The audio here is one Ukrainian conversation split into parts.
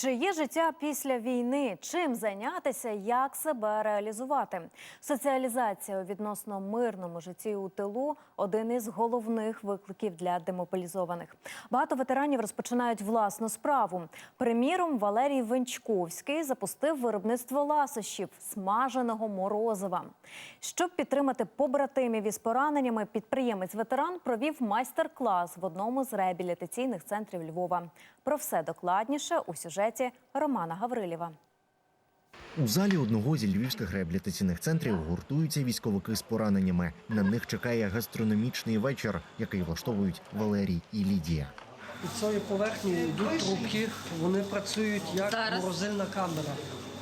Чи є життя після війни? Чим зайнятися? Як себе реалізувати? Соціалізація у відносно мирному житті у тилу один із головних викликів для демобілізованих. Багато ветеранів розпочинають власну справу. Приміром, Валерій Венчковський запустив виробництво ласощів смаженого морозива. Щоб підтримати побратимів із пораненнями, підприємець-ветеран провів майстер-клас в одному з реабілітаційних центрів Львова. Про все докладніше у сюжеті Романа Гаврилєва. У залі одного зі львівських реабілітаційних центрів гуртуються військовики з пораненнями. На них чекає гастрономічний вечір, який влаштовують Валерій і Лідія. Під цією поверхнею йдуть трубки, вони працюють як морозильна камера.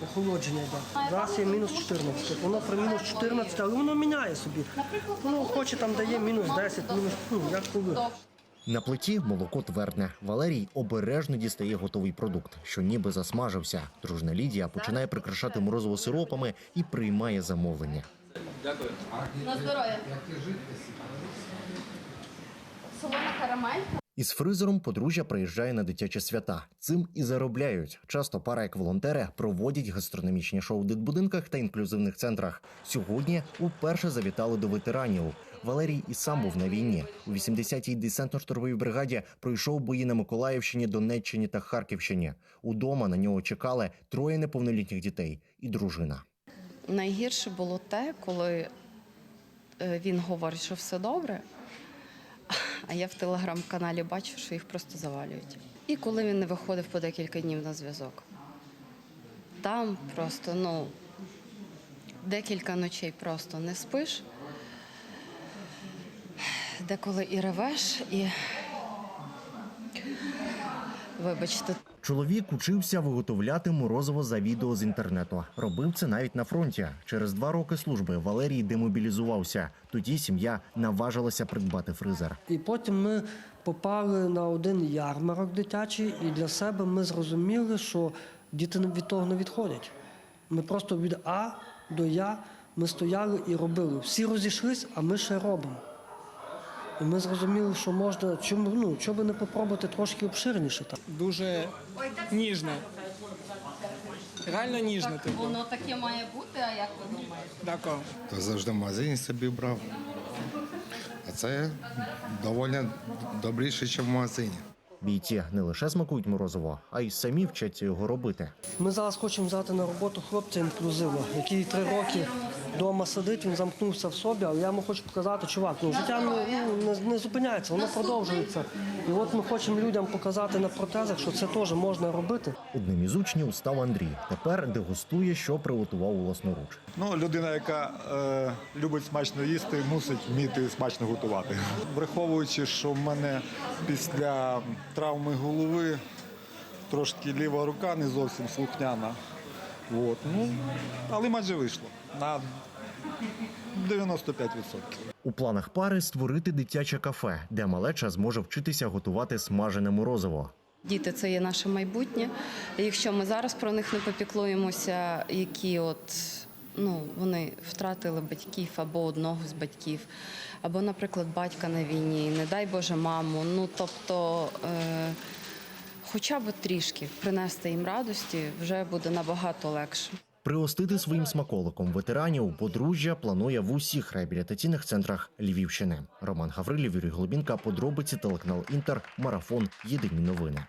Охолодження йде. Зараз є мінус 14. Воно при мінус 14, але воно міняє собі. Воно хоче там дає мінус 10, мінус ну, як коли. На плиті молоко твердне. Валерій обережно дістає готовий продукт, що ніби засмажився. Дружна Лідія починає прикрашати морозиво сиропами і приймає замовлення. Дякую. На здоров'я. Солона карамель. Із фризером подружжя приїжджає на дитячі свята. Цим і заробляють. Часто пара, як волонтери, проводять гастрономічні шоу в дитбудинках та інклюзивних центрах. Сьогодні уперше завітали до ветеранів. Валерій і сам був на війні. У 80-й десантно-штурмовій бригаді пройшов бої на Миколаївщині, Донеччині та Харківщині. Удома на нього чекали троє неповнолітніх дітей і дружина. Найгірше було те, коли е, він говорить, що все добре, а я в телеграм-каналі бачу, що їх просто завалюють. І коли він не виходив по декілька днів на зв'язок. Там просто, ну, декілька ночей просто не спиш. Деколи і ревеш, і. Вибачте, Чоловік учився виготовляти морозиво за відео з інтернету. Робив це навіть на фронті. Через два роки служби Валерій демобілізувався. Тоді сім'я наважилася придбати фризер. І потім ми попали на один ярмарок дитячий, і для себе ми зрозуміли, що діти від того не відходять. Ми просто від А до Я ми стояли і робили. Всі розійшлись, а ми ще робимо. І ми зрозуміли, що можна, чому ну, чому би не попробувати трошки обширніше так. дуже ніжне. Реально ніжне, типу. воно таке має бути, а як ви думаєте? Дякую. То завжди в магазині собі брав. А це доволі добріше, ніж в магазині. Бійці не лише смакують морозиво, а й самі вчаться його робити. Ми зараз хочемо взяти на роботу хлопця інклюзивно, який три роки вдома сидить, він замкнувся в собі, але я йому хочу показати, чувак, ну життя не, ну, не, не зупиняється, воно продовжується. І от ми хочемо людям показати на протезах, що це теж можна робити. Одним із учнів став Андрій. Тепер дегустує, що приготував власноруч. Ну, людина, яка е, любить смачно їсти, мусить вміти смачно готувати. Враховуючи, що в мене після травми голови трошки ліва рука не зовсім слухняна. От, ну, але майже вийшло на 95%. У планах пари створити дитяче кафе, де малеча зможе вчитися готувати смажене морозиво. Діти це є наше майбутнє. Якщо ми зараз про них не попіклуємося, які от ну вони втратили батьків або одного з батьків, або, наприклад, батька на війні, не дай Боже, маму. Ну тобто, е, хоча б трішки принести їм радості, вже буде набагато легше. Пригостити своїм смаколиком ветеранів подружжя планує в усіх реабілітаційних центрах Львівщини. Роман Гаврилів, Юрій Глобінка, подробиці телеканал Інтер, марафон. Єдині новини.